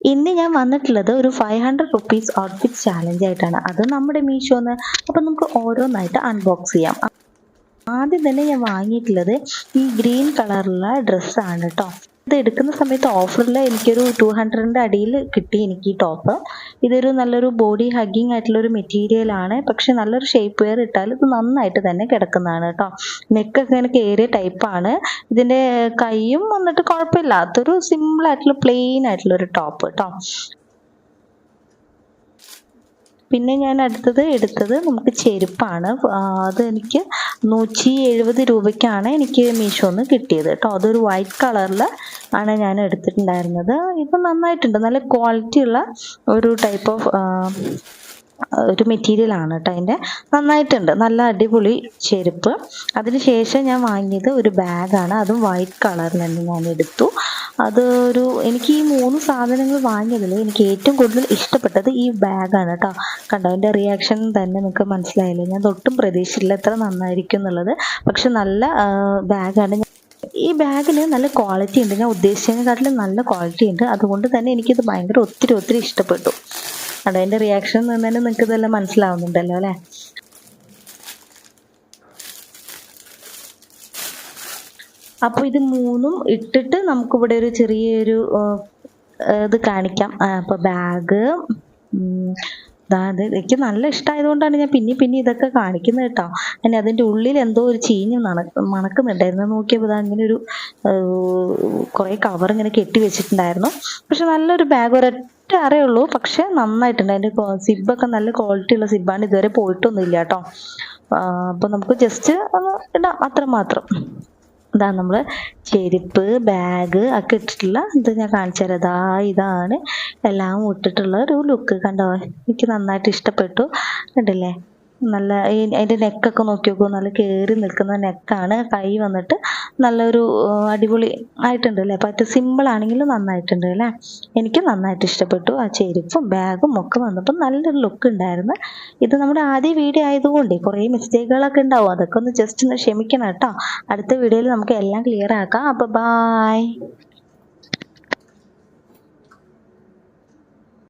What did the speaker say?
ഇന്ന് ഞാൻ വന്നിട്ടുള്ളത് ഒരു five hundred rupees outfit challenge ആയിട്ടാണ്. അത് നമ്മുടെ മീഷോന്ന് അപ്പം നമുക്ക് ഓരോന്നായിട്ട് അൺബോക്സ് ചെയ്യാം. ആദ്യം തന്നെ ഞാൻ വാങ്ങിയിട്ടുള്ളത് ഈ ഗ്രീൻ കളറുള്ള ഡ്രസ്സാണ് കേട്ടോ ഇത് എടുക്കുന്ന സമയത്ത് ഓഫറിൽ എനിക്കൊരു ടു ഹൺഡ്രഡിന്റെ അടിയിൽ കിട്ടി എനിക്ക് ഈ ടോപ്പ് ഇതൊരു നല്ലൊരു ബോഡി ഹഗ്ഗിങ് ആയിട്ടുള്ള ഒരു മെറ്റീരിയൽ ആണ്. പക്ഷെ നല്ലൊരു ഷേപ്പ് വെയർ ഇട്ടാൽ ഇത് നന്നായിട്ട് തന്നെ കിടക്കുന്നതാണ് കേട്ടോ. നെക്കൊക്കെ ഇങ്ങനെ കയറിയ ടൈപ്പാണ് ഇതിന്റെ കൈയും വന്നിട്ട് സിമ്പിൾ ആയിട്ടുള്ള പ്ലെയിൻ ആയിട്ടുള്ള ഒരു ടോപ്പ് കേട്ടോ. പിന്നെ ഞാൻ അടുത്തത് എടുത്തത് നമുക്ക് ചെരുപ്പാണ്. അത് എനിക്ക് നൂറ്റി എഴുപത് രൂപയ്ക്കാണ് എനിക്ക് മീഷോന്ന് കിട്ടിയത് കേട്ടോ. അതൊരു വൈറ്റ് കളറിൽ ആണ് ഞാൻ എടുത്തിട്ടുണ്ടായിരുന്നത്. ഇത് നന്നായിട്ടുണ്ട്. നല്ല ക്വാളിറ്റി ഉള്ള ഒരു ടൈപ്പ് ഓഫ് ഒരു മെറ്റീരിയൽ ആണ് കേട്ടോ അതിന്റെ. നന്നായിട്ടുണ്ട്. നല്ല അടിപൊളി ചെരുപ്പ്. അതിനുശേഷം ഞാൻ വാങ്ങിയത് ഒരു ബാഗാണ് അതും വൈറ്റ് കളറിൽ തന്നെ ഞാൻ എടുത്തു. അത് ഒരു എനിക്ക് ഈ മൂന്ന് സാധനങ്ങൾ വാങ്ങിയതിൽ എനിക്ക് ഏറ്റവും കൂടുതൽ ഇഷ്ടപ്പെട്ടത് ഈ ബാഗാണ് കേട്ടോ കണ്ടോ? എന്റെ റിയാക്ഷൻ തന്നെ നിങ്ങൾക്ക് മനസ്സിലായില്ലേ? ഞാൻ ഒട്ടും പ്രതീക്ഷിച്ചില്ല എത്ര നന്നായിരിക്കും എന്നുള്ളത്. പക്ഷെ നല്ല ബാഗാണ് ഈ ബാഗിന് നല്ല ക്വാളിറ്റി ഉണ്ട്. ഞാൻ ഉദ്ദേശിച്ചതിനെക്കാട്ടിലും നല്ല ക്വാളിറ്റി ഉണ്ട്. അതുകൊണ്ട് തന്നെ എനിക്കിത് ഭയങ്കര ഒത്തിരി ഒത്തിരി ഇഷ്ടപ്പെട്ടു. എന്റെ റിയാക്ഷൻ തന്നെ നിങ്ങൾക്ക് ഇതെല്ലാം മനസ്സിലാവുന്നുണ്ടല്ലോ അല്ലേ? അപ്പോൾ ഇത് മൂന്നും ഇട്ടിട്ട് നമുക്കിവിടെ ഒരു ചെറിയൊരു ഇത് കാണിക്കാം. അപ്പോൾ ബാഗ് അതായത് എനിക്ക് നല്ല ഇഷ്ടമായതുകൊണ്ടാണ് ഞാൻ പിന്നെ പിന്നെ ഇതൊക്കെ കാണിക്കുന്നത് കേട്ടോ. അതിന് അതിന്റെ ഉള്ളിൽ എന്തോ ഒരു ചീഞ്ഞ് നട മണക്കുന്നുണ്ടായിരുന്നു. നോക്കിയപ്പോൾ അങ്ങനെ ഒരു കുറേ കവർ ഇങ്ങനെ കെട്ടി വെച്ചിട്ടുണ്ടായിരുന്നു. പക്ഷെ നല്ലൊരു ബാഗ് ഒരൊറ്റ അറേ ഉള്ളൂ പക്ഷെ നന്നായിട്ടുണ്ട്. അതിന്റെ സിബൊക്കെ നല്ല ക്വാളിറ്റി ഉള്ള സിബാണ് ഇതുവരെ പോയിട്ടൊന്നുമില്ല കേട്ടോ. അപ്പോൾ നമുക്ക് ജസ്റ്റ് ഇടാം. അത്ര മാത്രം. ഇതാ നമ്മൾ ചെരുപ്പ് ബാഗ് ഒക്കെ ഇട്ടിട്ടുള്ള ഇത് ഞാൻ കാണിച്ചു തരാം. ഇതാ ഇതാണ്. എല്ലാം ഇട്ടിട്ടുള്ള ഒരു ലുക്ക് കണ്ടോ? എനിക്ക് നന്നായിട്ട് ഇഷ്ടപ്പെട്ടു. കണ്ടില്ലേ? നല്ല ഈ അതിന്റെ നെക്കൊക്കെ നോക്കി നോക്കൂ നല്ല കയറി നിൽക്കുന്ന നെക്കാണ് കൈ വന്നിട്ട് നല്ലൊരു അടിപൊളി ആയിട്ടുണ്ട് അല്ലേ? പറ്റ സിമ്പിൾ ആണെങ്കിലും നന്നായിട്ടുണ്ട് അല്ലേ? എനിക്ക് നന്നായിട്ട് ഇഷ്ടപ്പെട്ടു. ആ ചെരുപ്പും ബാഗും ഒക്കെ വന്നപ്പോൾ നല്ലൊരു ലുക്ക് ഉണ്ടായിരുന്നു. ഇത് നമ്മുടെ ആദ്യ വീഡിയോ ആയതുകൊണ്ട് കുറേ മിസ്റ്റേക്കുകളൊക്കെ ഉണ്ടാവും. അതൊക്കെ ഒന്ന് ജസ്റ്റ് ഒന്ന് ക്ഷമിക്കണം കേട്ടോ. അടുത്ത വീഡിയോയിൽ നമുക്ക് എല്ലാം ക്ലിയർ ആക്കാം. അപ്പോൾ ബായ്